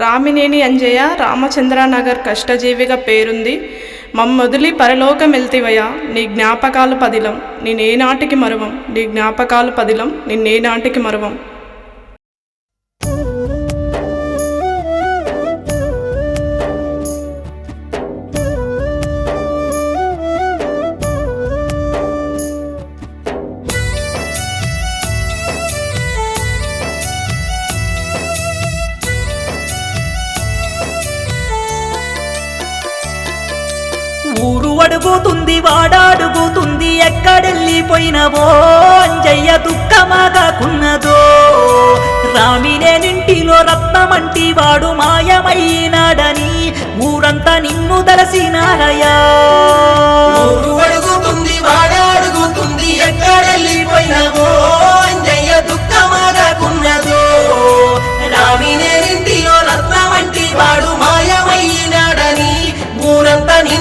రామినేని అంజయ్య రామచంద్రనగర్ కష్టజీవిగా పేరుంది. మమ్మొదిలి పరలోకమెల్తివయ్యా నీ జ్ఞాపకాలు పదిలం. నేనేనాటికి మరువం. నీ జ్ఞాపకాలు పదిలం. నిన్నేనాటికి మరువం. ఊరు అడుగుతుంది వాడాడుగుతుంది ఎక్కడెళ్ళిపోయినవో అంజయ్య దుఃఖమాగాకున్నదో. రామినేనింటిలో రత్నమంటి వాడు మాయమైనాడని ఊరంతా నిన్ను దలసినారయ్యా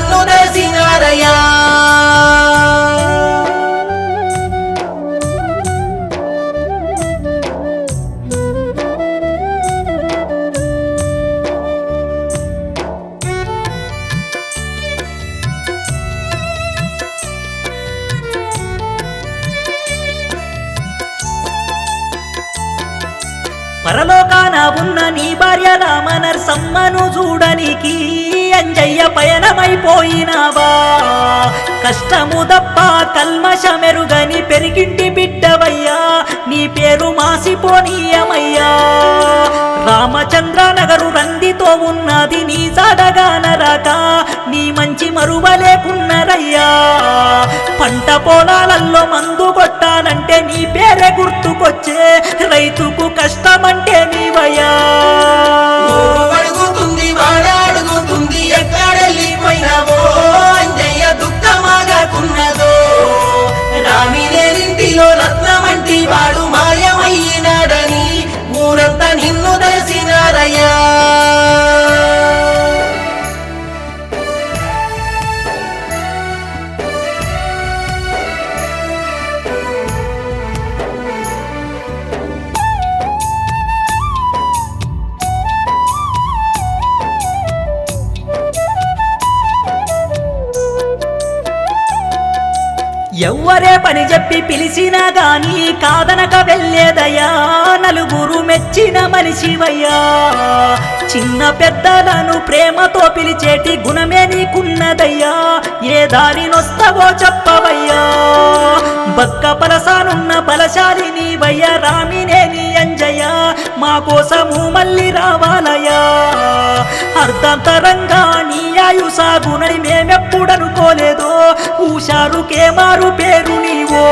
ఊరంతా పరలోకాన ఉన్న నీ భార్య రామనర్సమ్మను చూడనికి అంజయ్య పయనమైపోయినావా? కష్టము తప్ప కల్మషమెరుగని పెరిగింటి బిడ్డవయ్యా నీ పేరు మాసిపోనీయమయ్యా. రామచంద్ర నగరు రందితో ఉన్నది నీ సాడగానరాక నీ మంచి మరువలేకున్నరయ్యా. పంట పొలాలల్లో మందు కొట్టాలంటే నీ పేరే గుర్తుకొచ్చే రైతుకు కష్టమంటే నీవయ్యా. ఎవ్వరే పని చెప్పి పిలిచినా గాని కాదనక వెళ్ళేదయ్యా. నలుగురు మెచ్చిన మనిషివయ్యా. చిన్న పెద్దలను ప్రేమతో పిలిచేటి గుణమే నీకున్నదయ్యా. ఏ దారినొస్తావో చెప్పవయ్యా. బక్క పలసానున్న బలశాలి నీవయ్యా. రామినేని అంజయ్య. మా కోసము మళ్ళీ రావాలయ్యా. అర్ధంతరంగా నీ ఆయు సాగునని మేమెప్పుడనుకోలేదో. ఊషారుకే మారు పేరు నీవో.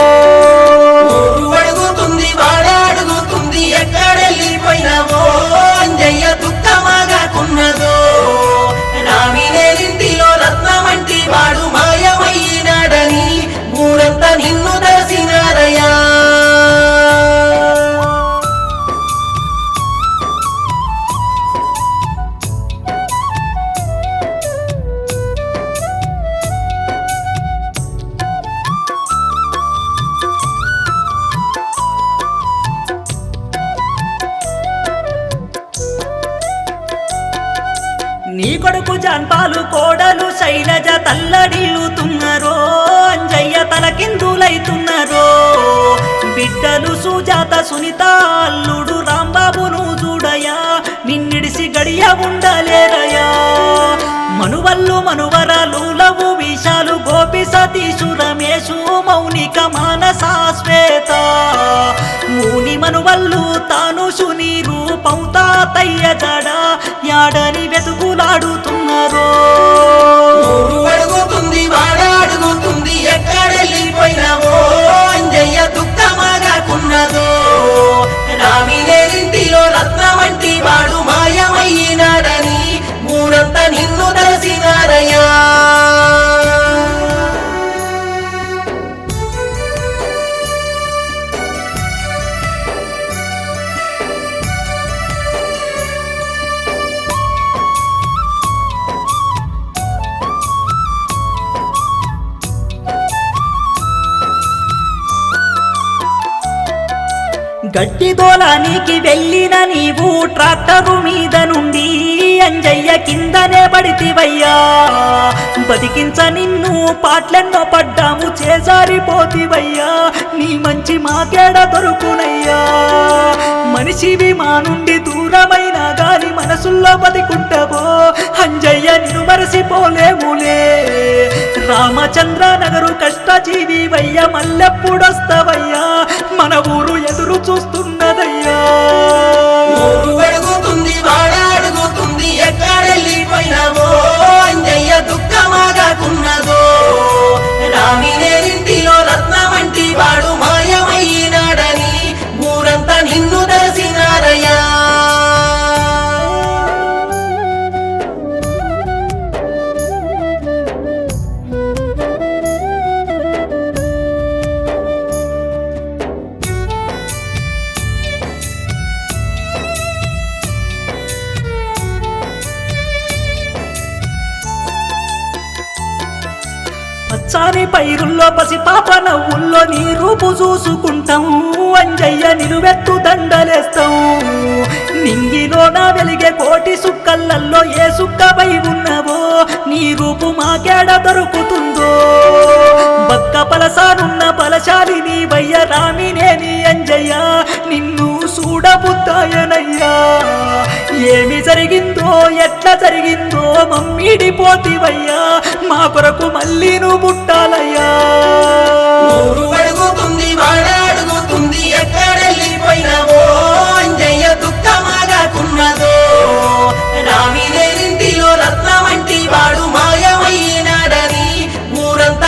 కొడుకు కోడలు శైలజ తల్లడిల్లుతున్నరో అంజయ్య తలకిందులైతున్నరో. బిడ్డలు సుజాత సునీత అల్లుడు రాంబాబును చూడయా నిన్నిడిసి గడియ ఉండలేరయా. మనువల్లు మనువరాలు లవు విశాలు గోపి సతీషు రమేషు మౌనిక మానస శ్వేత మూని మనువల్లు తాను సుని రూపం తాతయ్య జడ యాడని వెతుకులాడుతున్నారు గట్టి దోలానికి వెళ్ళిన నీవు ట్రాక్టరు మీద నుండి అంజయ్య కిందనే పడితివయ్యా. బతికించ నిన్ను పాటలెన్నో పడ్డాము చేజారిపోతివయ్యా. నీ మంచి మాకేడ దొరుకునయ్యా. మనిషివి మా నుండి దూరమైన గాలి మనసుల్లో బతికుంటావో. అంజయ్య నిన్ను మరసిపోలేములే. రామచంద్ర నగరు కష్టజీవి వయ్య మల్లెప్పుడొస్తావయ్యా. మన ఊరు పచ్చాని పైరుల్లో పసి పాప నవ్వుల్లో నీ రూపు చూసుకుంటాం. అంజయ్య నిలువెత్తు దండలేస్తాం. నింగిలో నా వెలిగే కోటి సుక్కలల్లో ఏ సుక్కపై ఉన్నావో నీ రూపు మాకేడ దొరుకుతుందో? బక్క పలసానున్న పలశాలి నీ వయ్య రామినేని అంజయ్య నిన్ను చూడబుద్దాయనయ్యా ఏమి జరిగిందో ఎట్లా జరిగిందో మమ్మీడిపోతివయ్యా. మా కొరకు మళ్ళీ నువ్వు పుట్టాలయ్యా. ఊరు